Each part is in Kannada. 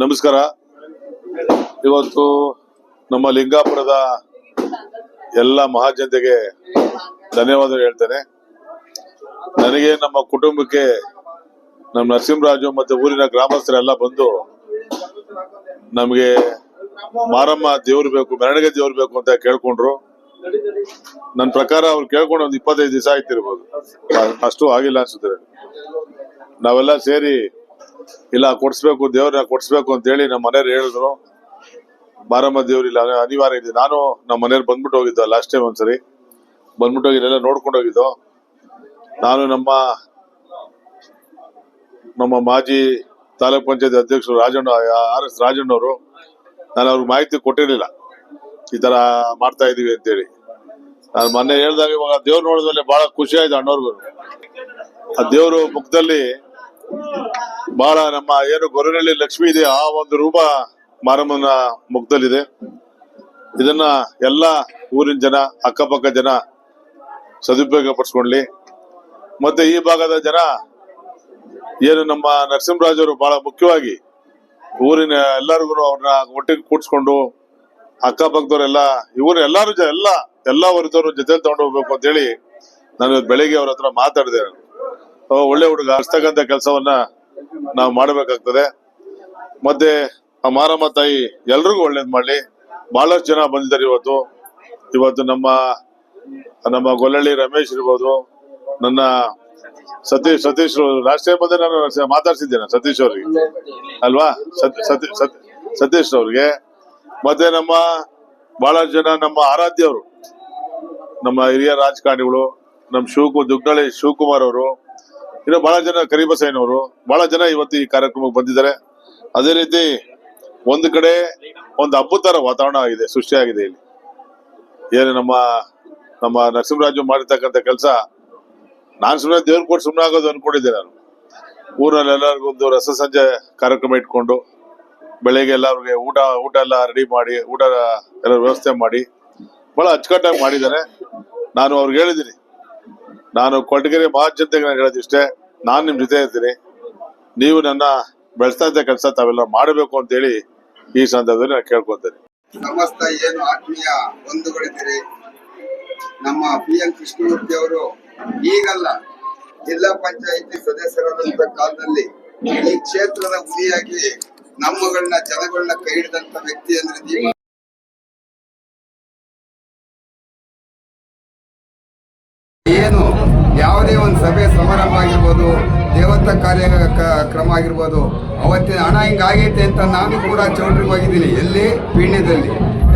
ನಮಸ್ಕಾರ. ಇವತ್ತು ನಮ್ಮ ಲಿಂಗಾಪುರದ ಎಲ್ಲ ಮಹಾಜನತೆಗೆ ಧನ್ಯವಾದ ಹೇಳ್ತೇನೆ. ನನಗೆ ನಮ್ಮ ಕುಟುಂಬಕ್ಕೆ ನಮ್ಮ ನರಸಿಂಹರಾಜು ಮತ್ತೆ ಊರಿನ ಗ್ರಾಮಸ್ಥರೆಲ್ಲ ಬಂದು ನಮಗೆ ಮಾರಮ್ಮ ದೇವ್ರು ಬೇಕು ಮೆರವಣಿಗೆ ದೇವ್ರು ಬೇಕು ಅಂತ ಕೇಳ್ಕೊಂಡ್ರು. ನನ್ನ ಪ್ರಕಾರ ಅವ್ರು ಕೇಳ್ಕೊಂಡು ಒಂದು ಇಪ್ಪತ್ತೈದು ದಿವಸ ಆಯ್ತಿರ್ಬೋದು. ಅಷ್ಟು ಆಗಿಲ್ಲ ಅನ್ಸುತ್ತೆ. ನಾವೆಲ್ಲ ಸೇರಿ ಇಲ್ಲ, ಕೊಡ್ಸ್ಬೇಕು ದೇವ್ರನ್ನ ಕೊಡ್ಸ್ಬೇಕು ಅಂತ ಹೇಳಿ ನಮ್ಮ ಮನೆಯವ್ರು ಹೇಳಿದ್ರು. ಬಾರಮ್ಮ ದೇವ್ರು ಇಲ್ಲ, ಅನಿವಾರ್ಯ ಇದೆ. ನಾನು ನಮ್ಮ ಮನೆಯವ್ರು ಬಂದ್ಬಿಟ್ಟು ಹೋಗಿದ್ದೆ ಲಾಸ್ಟ್ ಟೈಮ್ ಒಂದ್ಸರಿ. ಬಂದ್ಬಿಟ್ಟು ಹೋಗಿ ಇಲ್ಲೆಲ್ಲ ನೋಡ್ಕೊಂಡು ಹೋಗಿದ್ದು. ನಾನು ನಮ್ಮ ನಮ್ಮ ಮಾಜಿ ತಾಲೂಕ್ ಪಂಚಾಯತ್ ಅಧ್ಯಕ್ಷರು ರಾಜಣ್ಣ, ಆರ್ ಎಸ್ ರಾಜಣ್ಣವರು, ನಾನು ಅವ್ರಿಗೆ ಮಾಹಿತಿ ಕೊಟ್ಟಿರ್ಲಿಲ್ಲ. ಈ ತರ ಮಾಡ್ತಾ ಇದೀವಿ ಅಂತೇಳಿ. ನಾನು ಮೊನ್ನೆ ಹೇಳ್ದಾಗ ಇವಾಗ ದೇವ್ರು ನೋಡಿದ್ಮೇಲೆ ಬಹಳ ಖುಷಿ ಆಯ್ತು ಅಣ್ಣವ್ರಿಗೂ. ಆ ದೇವ್ರು ಮುಖದಲ್ಲಿ ಬಹಳ ನಮ್ಮ ಏನು ಗೊರವನಹಳ್ಳಿ ಲಕ್ಷ್ಮಿ ಇದೆ, ಆ ಒಂದು ರೂಪ ಮಾರಮ್ಮನ ಮುಖದಲ್ಲಿದೆ ಇದನ್ನ ಎಲ್ಲ ಊರಿನ ಜನ, ಅಕ್ಕಪಕ್ಕ ಜನ ಸದುಪಯೋಗ ಪಡಿಸ್ಕೊಳ್ಳಿ. ಮತ್ತೆ ಈ ಭಾಗದ ಜನ ಏನು ನಮ್ಮ ನರಸಿಂಹರಾಜ್ ಅವರು ಬಹಳ ಮುಖ್ಯವಾಗಿ ಊರಿನ ಎಲ್ಲರಿಗೂ ಅವ್ರನ್ನ ಒಟ್ಟಿಗೆ ಕೂಡಿಸ್ಕೊಂಡು ಅಕ್ಕಪಕ್ಕದವರೆಲ್ಲ, ಇವರು ಎಲ್ಲಾರು ಎಲ್ಲ ಎಲ್ಲ ವರ್ಗದವರು ಜೊತೆ ತಗೊಂಡು ಹೋಗ್ಬೇಕು ಅಂತ ಹೇಳಿ ನಾನು ಬೆಳಿಗ್ಗೆ ಅವ್ರ ಹತ್ರ ಮಾತಾಡಿದೆ. ಒಳ್ಳೆ ಹುಡುಗ ಅಷ್ಟಕ್ಕಂತ ಕೆಲಸವನ್ನ ನಾವು ಮಾಡಬೇಕಾಗ್ತದೆ. ಮತ್ತೆ ಆ ಮಾರಮ್ಮ ತಾಯಿ ಎಲ್ರಿಗೂ ಒಳ್ಳೇದ್ ಮಾಡ್ಲಿ. ಬಹಳಷ್ಟು ಜನ ಬಂದಿದ್ದಾರೆ ಇವತ್ತು. ಇವತ್ತು ನಮ್ಮ ನಮ್ಮ ಗೊಲ್ಲಳ್ಳಿ ರಮೇಶ್ ಇರ್ಬೋದು. ನನ್ನ ಸತೀಶ್ ಸತೀಶ್ ಲಾಸ್ಟ್ ಟೈಮ್ ಬಂದ್ರೆ ನಾನು ಮಾತಾಡ್ಸಿದ್ದೇನೆ ಸತೀಶ್ ಅವ್ರಿಗೆ. ಅಲ್ವಾ? ಸತ್- ಸತ್- ಸತ್- ಸತೀಶ್ ಅವ್ರಿಗೆ. ಮತ್ತೆ ನಮ್ಮ ಬಹಳಷ್ಟು ಜನ ನಮ್ಮ ಆರಾಧ್ಯವರು ನಮ್ಮ ಹಿರಿಯ ರಾಜಕಾರಣಿಗಳು, ನಮ್ಮ ಶಿವಕು ದುಗ್ನಳ್ಳಿ ಶಿವಕುಮಾರ್ ಅವರು. ಇನ್ನು ಬಹಳ ಜನ ಕರಿಬಸಯ್ಯನವರು ಬಹಳ ಜನ ಇವತ್ತು ಈ ಕಾರ್ಯಕ್ರಮಕ್ಕೆ ಬಂದಿದ್ದಾರೆ. ಅದೇ ರೀತಿ ಒಂದು ಕಡೆ ಒಂದು ಅದ್ಭುತರ ವಾತಾವರಣ ಆಗಿದೆ, ಸೃಷ್ಟಿಯಾಗಿದೆ ಇಲ್ಲಿ. ಏನು ನಮ್ಮ ನಮ್ಮ ನರಸಿಂಹರಾಜು ಮಾಡಿರ್ತಕ್ಕಂಥ ಕೆಲಸ, ನಾನು ಸುಮ್ಮನೆ ದೇವ್ರ ಕೊಟ್ಟು ಸುಮ್ಮನೆ ಆಗೋದು ಅನ್ಕೊಂಡಿದ್ದೆ ನಾನು. ಊರಲ್ಲಿ ಎಲ್ಲರಿಗೂ ಒಂದು ರಸ ಸಂಜೆ ಕಾರ್ಯಕ್ರಮ ಇಟ್ಕೊಂಡು, ಬೆಳಿಗ್ಗೆ ಎಲ್ಲರಿಗೆ ಊಟ ಊಟ ಎಲ್ಲ ರೆಡಿ ಮಾಡಿ, ಊಟ ಎಲ್ಲ ವ್ಯವಸ್ಥೆ ಮಾಡಿ, ಬಹಳ ಅಚ್ಚುಕಟ್ಟಾಗಿ ಮಾಡಿದ್ದಾರೆ. ನಾನು ಅವ್ರಿಗೆ ಹೇಳಿದ್ದೀನಿ ನಾನು ಕೊಟ್ಟಗೆರೆ ಮಹಾಜನತೆಗೆ ನಾನು ಹೇಳೋದಿಷ್ಟೇ ನಾನು ನಿಮ್ ಜೊತೆ ಇದ್ದೀನಿ ನೀವು ನನ್ನ ಬೆಳೆಸ್ತಾ ಇದ್ದ ಕೆಲಸ ತಾವೆಲ್ಲ ಮಾಡಬೇಕು ಅಂತೇಳಿ ಈ ಸಂದರ್ಭದಲ್ಲಿ ನಾನು ಕೇಳ್ಕೊತೇನೆ ಸಮಸ್ತ ಏನು ಆತ್ಮೀಯ ಬಂಧುಗಳಿದ್ದೀರಿ? ನಮ್ಮ ಪಿ ಎನ್ ಕೃಷ್ಣಮೂರ್ತಿ ಅವರು ಈಗಲ್ಲ ಜಿಲ್ಲಾ ಪಂಚಾಯಿತಿ ಸದಸ್ಯರಾದಂತ ಕಾಲದಲ್ಲಿ ಈ ಕ್ಷೇತ್ರದ ಹುಲಿಯಾಗಿ ನಮ್ಮಗಳನ್ನ, ಜನಗಳನ್ನ ಕೈ ಹಿಡಿದಂತ ವ್ಯಕ್ತಿ ಅಂದ್ರೆ ಸಭೆ ಸಮಾರಂಭ ಆಗಿರ್ಬೋದು ದೇವತಾ ಕಾರ್ಯ ಕ್ರಮ ಆಗಿರ್ಬೋದು, ಅವತ್ತಿನ ಹಣ ಹಿಂಗಾಗೈತೆ ಅಂತ ನಾನು ಕೂಡ ಚೌಟ್ರಿಗೆ ಹೋಗಿದ್ದೀನಿ, ಎಲ್ಲಿ ಪೀಣ್ಯದಲ್ಲಿ.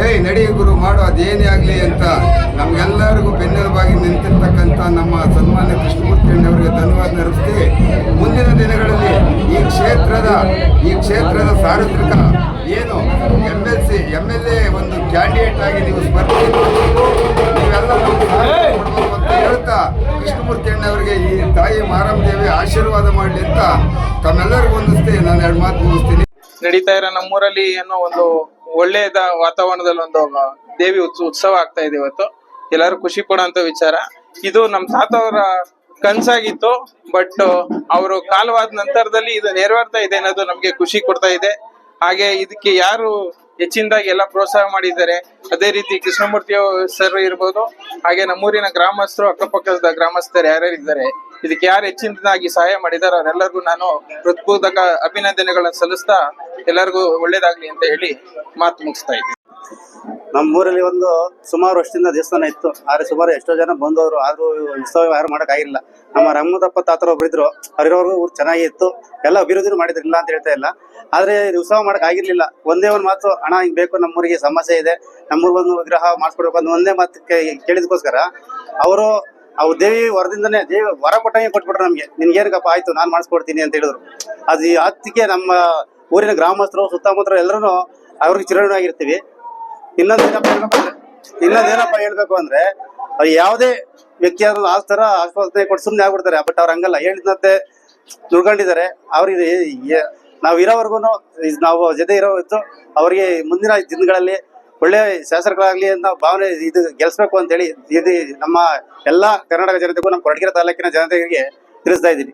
ಏಯ್, ನಡಿ ಗುರು, ಮಾಡು, ಅದೇನೇ ಆಗಲಿ ಅಂತ ನಮಗೆಲ್ಲರಿಗೂ ಬೆನ್ನೆಲುಬಾಗಿ ನಿಂತಿರ್ತಕ್ಕಂಥ ನಮ್ಮ ಸನ್ಮಾನ್ಯ ಕೃಷ್ಣಮೂರ್ತಿ ಅವರಿಗೆ ಧನ್ಯವಾದ ನಡೆಸ್ತೀವಿ ಮುಂದಿನ ದಿನಗಳಲ್ಲಿ ಈ ಕ್ಷೇತ್ರದ ಈ ಕ್ಷೇತ್ರದ ಸಾರ್ವತ್ರಿಕ ಏನು M L C M L A ಒಂದು ಕ್ಯಾಂಡಿಡೇಟ್ ಆಗಿ ನೀವು ಸ್ಪರ್ಧೆ ತಮ್ಮೆಲ್ಲರಿಗೂ ಹೊಂದಿಸ್ತೀನಿ ನಾನು ಎರಡು ಮಾತು ಮುಗಿಸ್ತೀನಿ. ನಡೀತಾ ಇರೋ ನಮ್ಮೂರಲ್ಲಿ ಏನೋ ಒಂದು ಒಳ್ಳೆಯದ ವಾತಾವರಣದಲ್ಲಿ ಒಂದು ದೇವಿ ಉತ್ಸ- ಉತ್ಸವ ಆಗ್ತಾ ಇದೆ ಇವತ್ತು. ಎಲ್ಲರೂ ಖುಷಿ ಪಡುವಂತ ವಿಚಾರ. ಇದು ನಮ್ಮ ತಾತ ಅವರ ಕನ್ಸಾಗಿತ್ತು, ಬಟ್ ಅವರು ಕಾಲವಾದ ನಂತರದಲ್ಲಿ ಇದು ನೆರವೇರ್ತಾ ಇದೆ ಅನ್ನೋದು ನಮ್ಗೆ ಖುಷಿ ಕೊಡ್ತಾ ಇದೆ. ಹಾಗೆ ಇದಕ್ಕೆ ಯಾರು ಹೆಚ್ಚಿನದಾಗಿ ಎಲ್ಲ ಪ್ರೋತ್ಸಾಹ ಮಾಡಿದ್ದಾರೆ, ಅದೇ ರೀತಿ ಕೃಷ್ಣಮೂರ್ತಿ ಸರ್ ಇರ್ಬೋದು, ಹಾಗೆ ನಮ್ಮೂರಿನ ಗ್ರಾಮಸ್ಥರು, ಅಕ್ಕಪಕ್ಕದ ಗ್ರಾಮಸ್ಥರು ಯಾರ್ಯಾರು ಇದ್ದಾರೆ ಇದಕ್ಕೆ ಯಾರು ಹೆಚ್ಚಿನದಾಗಿ ಸಹಾಯ ಮಾಡಿದಾರೋ ಅವರೆಲ್ಲರಿಗೂ ನಾನು ಹೃತ್ಪೂರ್ವಕ ಅಭಿನಂದನೆಗಳನ್ನು ಸಲ್ಲಿಸ್ತಾ ಎಲ್ಲರಿಗೂ ಒಳ್ಳೇದಾಗ್ಲಿ ಅಂತ ಹೇಳಿ ಮಾತು ಮುಗಿಸ್ತಾ ಇದ್ದೀನಿ. ನಮ್ಮ ಊರಲ್ಲಿ ಒಂದು ಸುಮಾರು ವರ್ಷದಿಂದ ದೇವಸ್ಥಾನ ಇತ್ತು. ಆದ್ರೆ ಸುಮಾರು ಎಷ್ಟೋ ಜನ ಬಂದವರು, ಆದ್ರೂ ಉತ್ಸವ ಯಾರು ಮಾಡೋಕ್ಕಾಗಿಲ್ಲ. ನಮ್ಮ ರಂಗದಪ್ಪ ತಾತರ ಒಬ್ರು ಅವರಿರೋರು ಊರು ಊರು ಚೆನ್ನಾಗಿತ್ತು ಎಲ್ಲ ಅಭಿವೃದ್ಧಿ ಮಾಡಿದ್ರು. ಇಲ್ಲ ಅಂತ ಹೇಳ್ತಾ ಇಲ್ಲ. ಆದ್ರೆ ಉತ್ಸವ ಮಾಡಕ್ ಆಗಿರ್ಲಿಲ್ಲ ಒಂದೇ ಒಂದು ಮಾತು ಹಣ ಹಿಂಗ್ ಬೇಕು. ನಮ್ಮೂರಿಗೆ ಸಮಸ್ಯೆ ಇದೆ. ನಮ್ಮೂರ್ ಒಂದು ವಿಗ್ರಹ ಮಾಡಿಸ್ಕೊಡ್ಬೇಕು ಅಂತ ಒಂದೇ ಮಾತು ಕೇಳಿದಕ್ಕೋಸ್ಕರ ಕೇಳಿದ್ಕೋಸ್ಕರ ಅವರು ದೇವಿ ವರದಿಂದನೇ, ದೇವಿ ವರ ಕೊಟ್ಟಂಗೆ ಕೊಟ್ಬಿಟ್ರು ನಮ್ಗೆ. ನಿನ್ಗೇನಕ್ಕಪ್ಪ, ಆಯ್ತು, ನಾನು ಮಾಡಿಸ್ಕೊಡ್ತೀನಿ ಅಂತ ಹೇಳಿದ್ರು. ಅದು ಹತ್ತಿಗೆ ನಮ್ಮ ಊರಿನ ಗ್ರಾಮಸ್ಥರು ಸುತ್ತಮುತ್ತ ಎಲ್ಲರೂ ಅವ್ರಿಗೆ ಚಿರಋಣಿಯಾಗಿರ್ತೀವಿ ಇನ್ನೊಂದೇನಪ್ಪ ಹೇಳ್ಬೇಕು ಅಂದ್ರೆ ಇನ್ನೊಂದೇನಪ್ಪ ಹೇಳ್ಬೇಕು ಅಂದ್ರೆ ಅವ್ರು ಯಾವುದೇ ವ್ಯಕ್ತಿ ಆದ್ರೂ ಆ ತರ ಕೊಟ್ಟು ಸುಮ್ಮನೆ ಆಗ್ಬಿಡ್ತಾರೆ. ಬಟ್ ಅವ್ರ ಹಂಗಲ್ಲ. ಹೇಳಿದಂತೆ ದುರ್ಗಂಡಿದ್ದಾರೆ. ಅವ್ರಿಗೆ ನಾವು ಇರೋವರೆಗೂ ನಾವು ಜೊತೆ ಇರೋ ಅವರಿಗೆ ಮುಂದಿನ ದಿನಗಳಲ್ಲಿ ಒಳ್ಳೆ ಶಾಸಕರಾಗ್ಲಿ ಅಂತ ಭಾವನೆ ಇದು ಗೆಲ್ಸ್ಬೇಕು ಅಂತ ಹೇಳಿ ಇದು ನಮ್ಮ ಎಲ್ಲಾ ಕರ್ನಾಟಕ ಜನತೆಗೂ ನಮ್ಮ ಕೊರಟಗೆರೆ ತಾಲೂಕಿನ ಜನತೆಗೆ ತಿಳಿಸ್ತಾ ಇದ್ದೀನಿ.